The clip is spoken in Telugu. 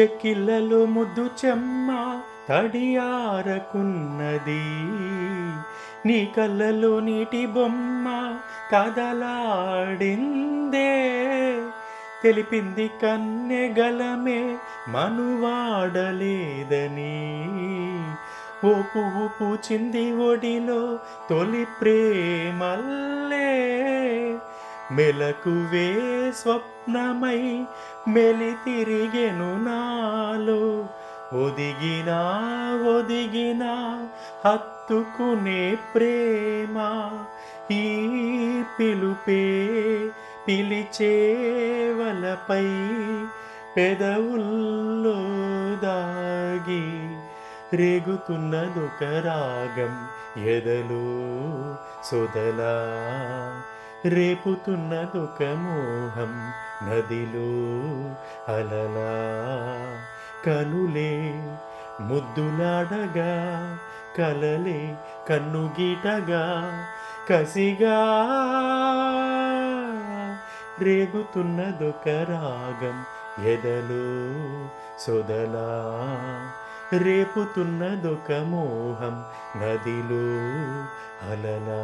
చెక్కిళ్ళలో ముద్దు చెమ్మ తడియారకున్నది నీ కళ్ళలో నీటి బొమ్మ కదలాడిందే. తెలిపింది కన్నెగలమే మనువాడలేదని. ఓ పువ్వు పూచింది ఒడిలో తొలి ప్రేమల్లే. మెలకువే స్వప్నమై మెలి తిరిగెను నాలో. ఒదిగినా ఒదిగినా హత్తుకునే ప్రేమ ఈ పిలుపే పిలిచేవలపై పెదవుల్లో దాగి రేగుతున్నదొక రాగం ఎదలో సొదలా. రేపుతున్నదొక మోహం నదిలో అలలా కనులే ముద్దులాడగా కలలే కన్నుగీటగా కసిగా రేగుతున్నదొక రాగం ఎదలో సొదలా. రేపుతున్నదొక మోహం నదిలో అలలా